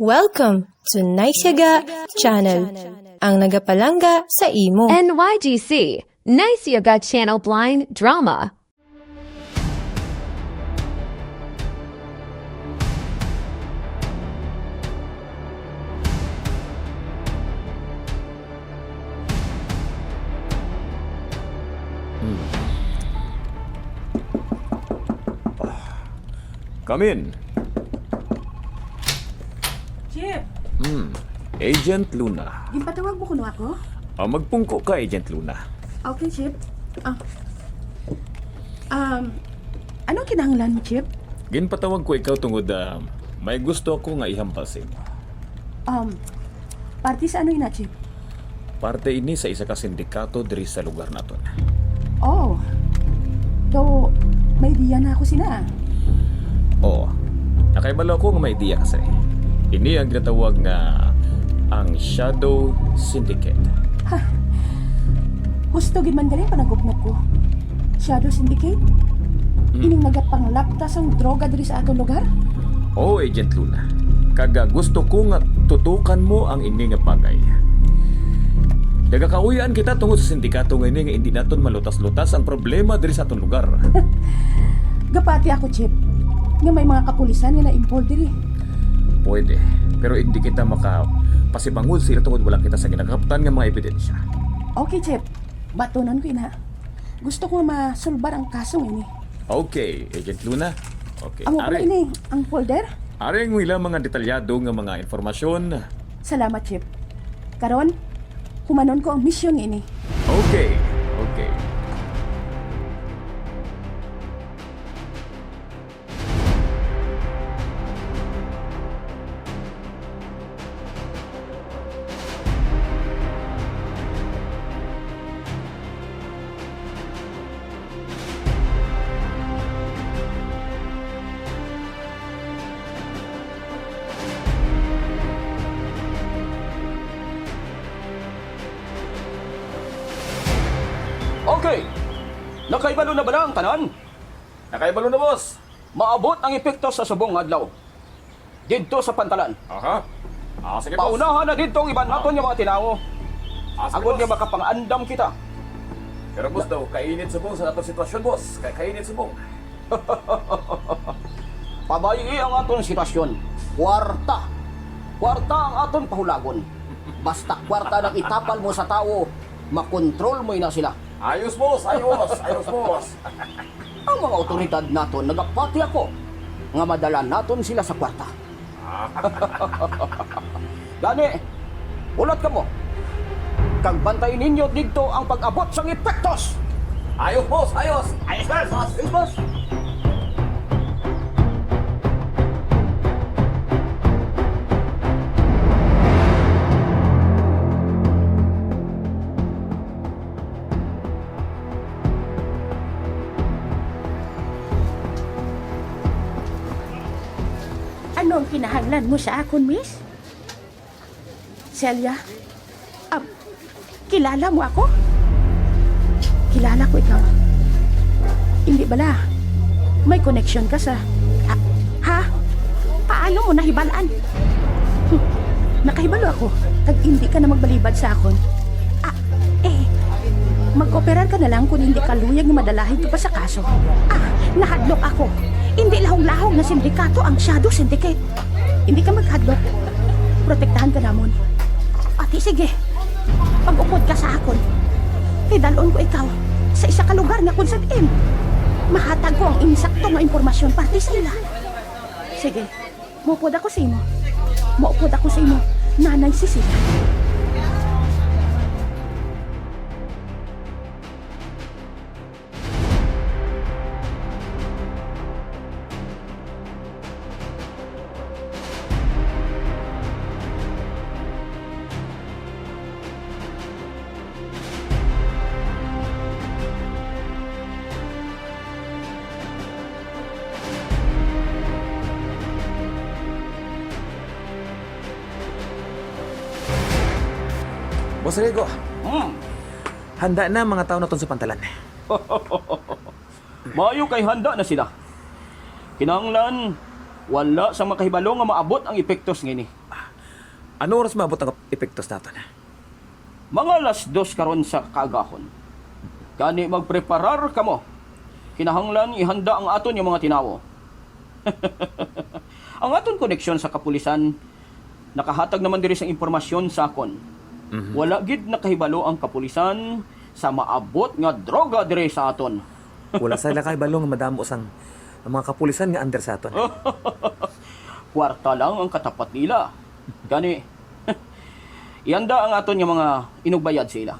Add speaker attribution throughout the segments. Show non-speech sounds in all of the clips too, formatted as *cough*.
Speaker 1: Welcome to Naisyaga Channel, ang nagapalanga sa imo.
Speaker 2: NYGC, Nice Yoga Channel Blind Drama. Hmm. Ah.
Speaker 3: Come in.
Speaker 4: Chip,
Speaker 3: Agent Luna.
Speaker 4: gimpatawag mo kuno ako?
Speaker 3: Ah, magpungko ka, Agent Luna.
Speaker 4: Okay, Chip. Ah. Um, anong kinahanglan mo, Chip?
Speaker 3: Ginpatawag ko ikaw tungod ah, may gusto ako nga ihampasin.
Speaker 4: Um, party sa ano ina, Chip?
Speaker 3: Parte ini sa isa ka sindikato diri sa lugar naton.
Speaker 4: Oh, do may diya na ako sina.
Speaker 3: Oo. Nakaibalo ko nga may idea kasi. Ini ang ginatawag nga ang Shadow Syndicate.
Speaker 4: Husto gid man gali panagupnot ko. Shadow Syndicate? Ining nagapanglaktas ang droga diri sa atong lugar?
Speaker 3: Oo, Agent Luna. Kaga gusto ko nga tutukan mo ang ini nga bagay. Nagakauyan kita tungod sa sindikato nga ini nga hindi naton malutas-lutas ang problema diri sa atong lugar. *laughs*
Speaker 4: Gapati ako, Chip. Nga may mga kapulisan nga na-involved diri.
Speaker 3: Pwede. Pero hindi kita maka pasibangod sila tungod wala kita sa ginagaptan nga mga ebidensya.
Speaker 4: Okay, Chip. Batunan ko ina. Gusto ko masulbar ang kasong ini.
Speaker 3: Okay, Agent Luna. Okay.
Speaker 4: Amo
Speaker 3: Ari,
Speaker 4: ini, ang folder?
Speaker 3: ari ang ilang mga detalyado nga mga informasyon.
Speaker 4: Salamat, Chip. Karon, humanon ko ang misyon ini.
Speaker 3: Okay. Okay.
Speaker 5: Nakaibalo na ba na ang tanan?
Speaker 3: Nakaibalo na, boss.
Speaker 5: Maabot ang epekto sa subong adlaw. Didto sa pantalan.
Speaker 3: Aha. Ah, sige, boss.
Speaker 5: Paunahan na didto ang iban naton nga mga tinawo.
Speaker 3: Ah, sige,
Speaker 5: Agod nga
Speaker 3: boss.
Speaker 5: makapangandam kita.
Speaker 3: Pero boss daw, kainit sa buong sa atong sitwasyon, boss. Kay kainit sa buong. *laughs*
Speaker 5: Pabayi ang aton sitwasyon. Kwarta. Kwarta ang aton pahulagon. Basta kwarta nang itapal mo sa tao, makontrol mo na sila.
Speaker 3: Ayos, boss. Ayos. Ayos, boss.
Speaker 5: Ang mga otoridad naton nagapati ako nga madala naton sila sa kwarta. *laughs* Gani, ulat ka mo. Kag bantayin ninyo dito ang pag-abot sang epektos.
Speaker 3: Ayos, boss. Ayos.
Speaker 5: Ayos, boss! Ayos, boss!
Speaker 4: Ano ang kinahanglan mo sa akon, miss? Celia? Um, kilala mo ako? Kilala ko ikaw. Hindi bala. May connection ka sa... Ah, ha? Paano mo nahibalaan? Hmm, nakahibalo ako. Kag hindi ka na magbalibad sa akon. Ah, eh, mag-operar ka na lang kung hindi ka luyag na madalahin ka pa sa kaso. Ah, nahadlok ako. Hindi lahong-lahong na sindikato ang Shadow Syndicate. Hindi ka maghadlok. Protektahan ka namon. Ati, sige. Pag-upod ka sa akon, idalon ko ikaw sa isa ka lugar nga kung saan Mahatag ko ang insakto nga impormasyon parte sa ila. Sige, muupod ako sa imo. Muupod ako sa imo, nanay Cecilia.
Speaker 3: Boss Rego,
Speaker 5: Hmm,
Speaker 3: handa na mga tao naton sa pantalan. *laughs*
Speaker 5: maayo kay handa na sila. Kinahanglan, wala sa makahibalo nga maabot ang epektos ngini.
Speaker 3: Ano oras maabot ang epektos nato na?
Speaker 5: Mga alas dos karon sa kagahon. Gani magpreparar kamo. Kinahanglan ihanda ang aton yung mga tinawo. *laughs* ang aton koneksyon sa kapulisan nakahatag naman diri sa impormasyon sa akon. Wala gid nakahibalo ang kapulisan sa maabot nga droga diri sa aton. *laughs*
Speaker 3: Wala sa lakay balong madamo sang ang mga kapulisan nga under sa aton. *laughs*
Speaker 5: Kwarta lang ang katapat nila. Gani, *laughs* ihanda ang aton yung mga inugbayad sila.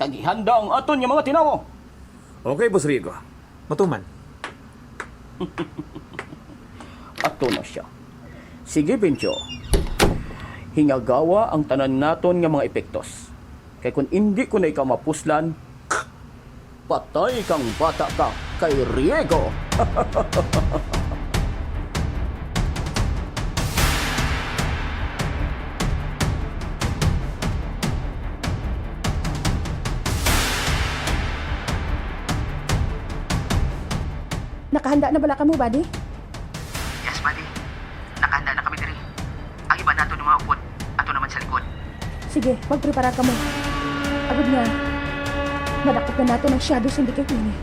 Speaker 5: Tagihanda ang aton yung mga tinawo.
Speaker 3: Okay, Boss Rigo. Matuman.
Speaker 5: Ato na siya. Sige, Bencho. Hingagawa ang tanan naton nga mga epektos. Kay kung hindi ko na ikaw mapuslan, *clears throat* patay kang bata ka kay Riego. *laughs*
Speaker 4: Nakahanda na bala ka mo, buddy? Sige, magprepara ka mo. Agad nga. Madakot na nato ng Shadow Syndicate yun eh.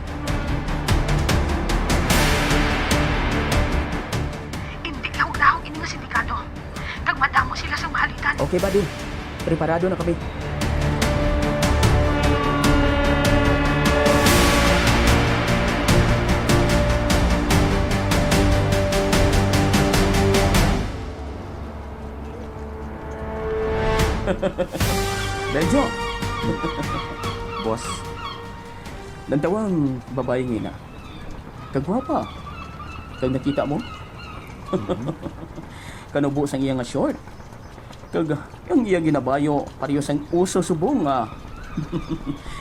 Speaker 6: Hindi lahog-lahog ini nga sindikato. Nagmadamo sila sa mahalitan.
Speaker 5: Okay, buddy. Preparado na kami. Benjo,
Speaker 3: Boss,
Speaker 5: nantawang babae nga na. Kagwapa. Kag nakita mo? *laughs* Kanubo sang iya nga short. Kag ang iya ginabayo pareho sang uso subong *laughs* nga.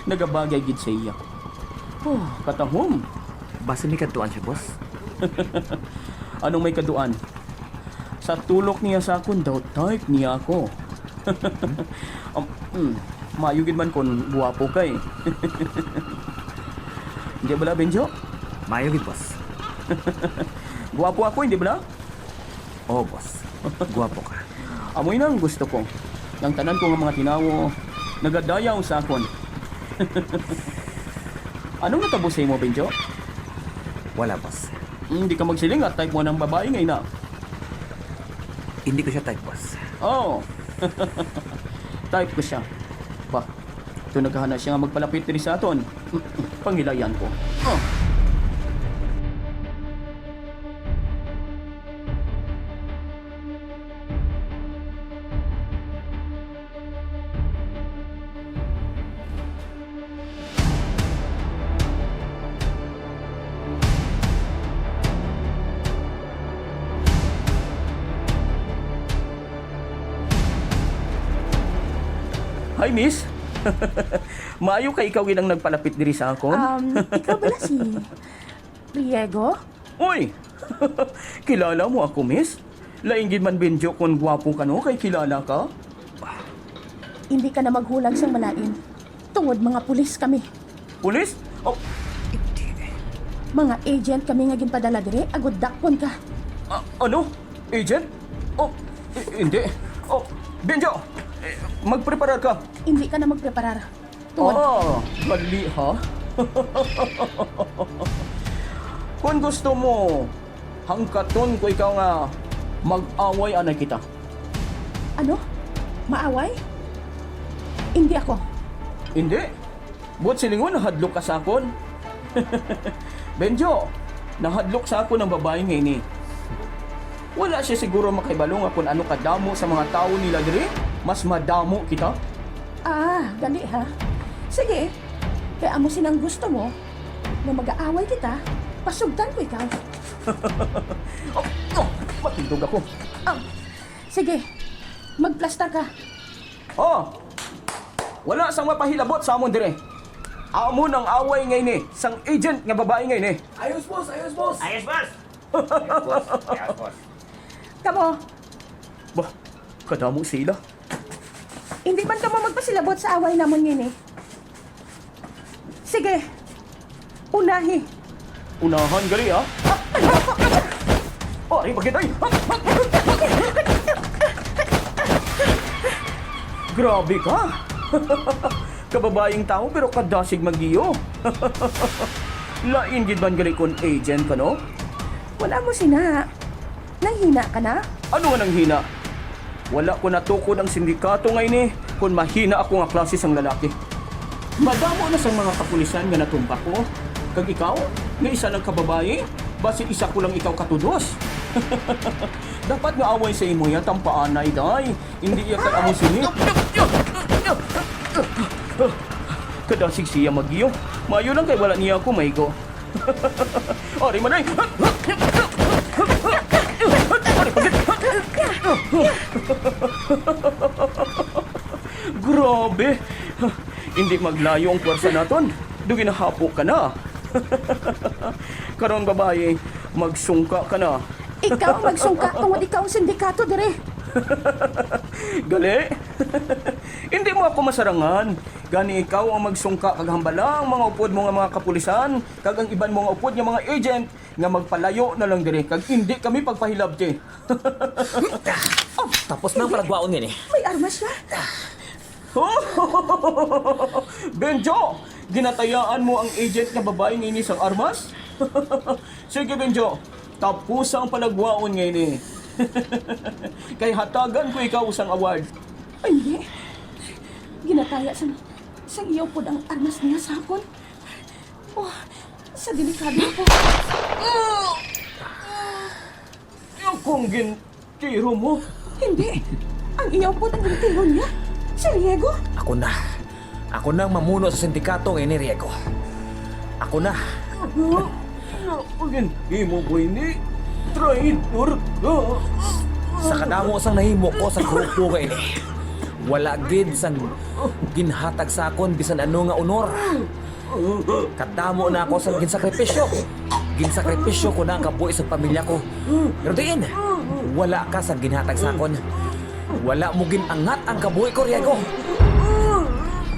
Speaker 5: Nagabagay gid sa iya. Oh, katahom.
Speaker 3: base ni kadtuan siya, boss. *laughs*
Speaker 5: Anong may kaduan? Sa tulok niya sa akon daw type niya ako. *laughs* um, mm, mayugid man kon buwapo kay. *laughs* Hindi ba la, Benjo?
Speaker 3: Mayo gid, boss. *laughs*
Speaker 5: Buwapo ako, hindi ba la?
Speaker 3: Oh, boss. Guwapo ka.
Speaker 5: Amoy nang gusto ko. Nang tanan ko nga mga tinawo, nagadayaw sa akon. Anong natabo sa imo, Benjo?
Speaker 3: Wala, boss.
Speaker 5: Hindi ka magsiling at type mo ng babae ngayon na.
Speaker 3: Hindi ko siya type, boss.
Speaker 5: Oh. *laughs* type ko siya. Ba, ito naghahana siya nga magpalapit diri sa aton. Pangilayan ko. Oh. Miss. *laughs* Maayo kay ikaw ginang nagpalapit diri sa akon.
Speaker 4: Um, ikaw bala si... Riego?
Speaker 5: Uy! *laughs* kilala mo ako, miss? Laing gid man Benjo kung gwapo ka no kay kilala ka.
Speaker 4: Hindi ka na maghulag sa malain. Tungod mga pulis kami.
Speaker 5: Pulis? Oh,
Speaker 4: Mga agent kami nga ginpadala dire, agod dakpon ka.
Speaker 5: a- ano? Agent? Oh, hindi. Oh, Benjo! eh, Magpreparar ka.
Speaker 4: Hindi ka na magpreparar. Tungod,
Speaker 5: Ah, mali ha? *laughs* Kung gusto mo, hangkaton ko ikaw nga mag-away anay kita.
Speaker 4: ano? Maaway? Hindi ako.
Speaker 5: Hindi. Buat silingon, nahadlok ka sa akon. *laughs* Benjo, nahadlok sa ako ng babae ngayon eh. Wala siya siguro makibalo nga kung ano kadamo sa mga tao nila diri. Mas madamo kita.
Speaker 4: Ah, gali ha? Sige. Kaya amo sinang gusto mo na mag-aaway kita, pasugdan ko ikaw. *laughs*
Speaker 5: Oh, oh, matindog ako.
Speaker 4: Ah, sige. Magplastar ka.
Speaker 5: Oh, wala sang mapahilabot sa amon dire. Amo ng away ngayon eh, sang agent nga babae ngayon eh.
Speaker 4: Kamo,
Speaker 5: Bah, kadamo sila.
Speaker 4: Hindi man ka mo magpasilabot sa away namon yun eh. Sige. Unahi.
Speaker 5: Unahan gali ha. Oh, ay bagay ay. Grabe ka! *laughs* Kababaying tao pero kadasig magiyo. *laughs* Lain gid man gali kon agent ka no?
Speaker 4: Wala mo sina. Nanghina ka na?
Speaker 5: Ano man ang hina? Wala ko natukod ang sindikato ngayon eh kung mahina ako nga klase sang lalaki. Madamo na sang mga kapulisan nga natumpa ko. Kag ikaw, nga isa lang kababae, basi isa ko lang ikaw katudos. *laughs* Dapat nga away sa imo yan, tampaanay, day. Hindi iya kay amo sini. *laughs* Kadasig siya magiyo. Mayo lang kay wala niya ako, maigo. Ari *laughs* man ay! Ari pagit! *laughs* Grabe! Hindi maglayo ang pwersa naton. Dugi na hapo ka na. *laughs* Karon babae, magsungka ka na.
Speaker 4: Ikaw magsungka tungod ikaw ang sindikato dire. *laughs*
Speaker 5: Gali? Hindi mo ako masarangan. Gani ikaw ang magsungka kag hambalang mga upod mo nga mga kapulisan, kag ang iban mo nga upod nga mga agent nga magpalayo na lang dire kag hindi kami pagpahilabti. *laughs*
Speaker 3: Tapos na ang palagwaon ngayon eh.
Speaker 4: May armas siya. *laughs*
Speaker 5: Benjo, ginatayaan mo ang agent nga babae ng inis ang armas? *laughs* Sige Benjo, tapos ang palagwaon ngayon eh. Kay hatagan ko ikaw usang award.
Speaker 4: Ay. Ginataya sa sa iyo po ang armas niya sa akon. Oh, sa delikado ko.
Speaker 5: Yung kung gintiro mo.
Speaker 4: Hindi. Ang iyo po ang gintilon niya. Si Riego.
Speaker 3: Ako na. Ako na ang mamuno sa sindikato ngayon ni Riego. Ako na.
Speaker 5: Again, imo boy ni traitor ka.
Speaker 3: Sa kadamo sang nahimo ko sa grupo ngayon eh. Wala gid sang ginhatag sa akon bisan ano nga honor. Kadamo na ako sa ginsakripisyo. Ginsakripisyo ko na ang kabuhi sa pamilya ko. Pero diin, wala ka sa ginhatag sa akon. Wala mo ginangat ang kabuhi ko, Riego.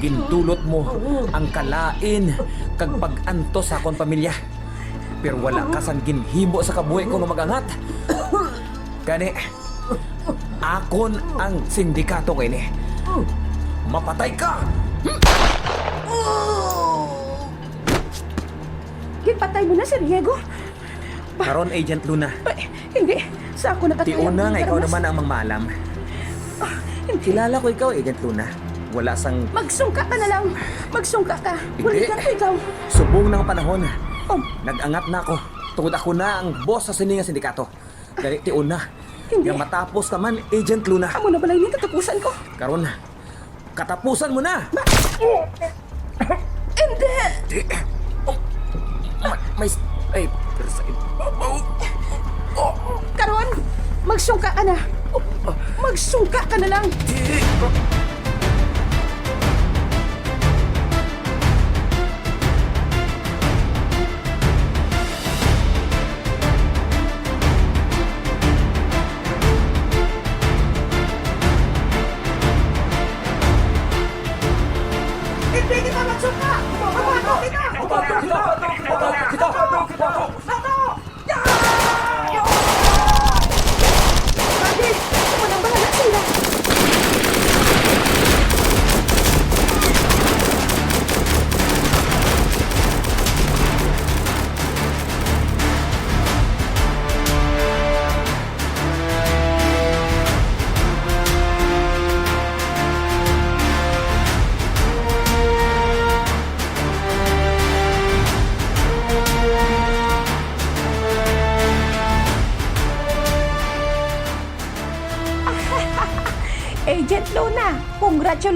Speaker 3: Gintulot mo ang kalain kag pag-anto sa akon pamilya. Pero wala ka sang ginhimo sa kabuhi ko nga magangat. Gani, akon ang sindikato ngayon eh. Mapatay ka!
Speaker 4: Ginpatay mo na si Riego.
Speaker 3: Karon, Agent Luna.
Speaker 4: Ay, hindi. Sa ako nakataya.
Speaker 3: Tiuna nga ikaw naman ang mangmalam. Kilala ko ikaw, Agent Luna. Wala sang
Speaker 4: Magsungka ka na lang. Magsungka ka. Bulikan ko ikaw.
Speaker 3: subong ng panahon.
Speaker 4: Oh,
Speaker 3: Nag-angat na ako. Tungod ako na ang boss sa sininga sindikato. Dali, tiuna.
Speaker 4: Hindi.
Speaker 3: Nga matapos naman, Agent Luna.
Speaker 4: amo na balay ni katapusan ko.
Speaker 3: Karon, katapusan mo na!
Speaker 4: Hindi.
Speaker 3: May, may, ay, pero sa ibabaw.
Speaker 4: Karon, magsungka ka na. Magsungka ka na lang. Hindi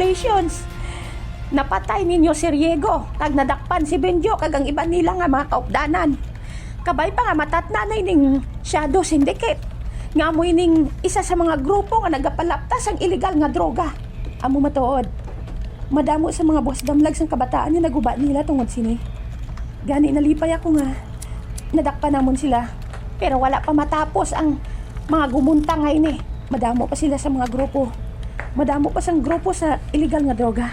Speaker 4: congratulations! Napatay ninyo si Riego, kag nadakpan si Benjo, kag ang iba nila nga mga kaupdanan. Kabay pa nga matatnanay ning Shadow Syndicate. Nga mo ning isa sa mga grupo nga nagapalaptas ang illegal nga droga. Amo matuod. Madamo sa mga boss damlag sang kabataan nga naguba nila tungod sini. Gani nalipay ako nga. Nadakpan namon sila. Pero wala pa matapos ang mga gumunta ngayon eh. Madamo pa sila sa mga grupo. Madamo pa sang grupo sa illegal nga droga.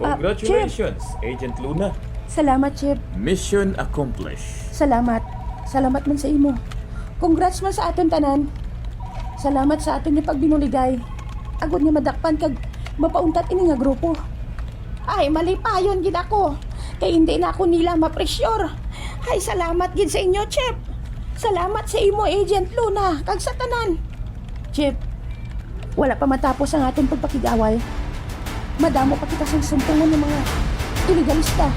Speaker 4: Ah,
Speaker 3: Congratulations, Agent Luna.
Speaker 4: Salamat, Chip.
Speaker 3: Mission accomplished.
Speaker 4: Salamat. Salamat man sa imo. Congrats man sa aton tanan. Salamat sa aton ni pagbinuligay. Agod nga madakpan kag mapauntat ini nga grupo. Ay, mali pa yon gid ako. Kay hindi na ako nila ma-pressure. Ay, salamat gid sa inyo, Chip. Salamat sa imo, Agent Luna, kag sa tanan. Chip, wala pa matapos ang ating pagpakigawal. Madamo pa kita sa sumpungan ng mga iligalista.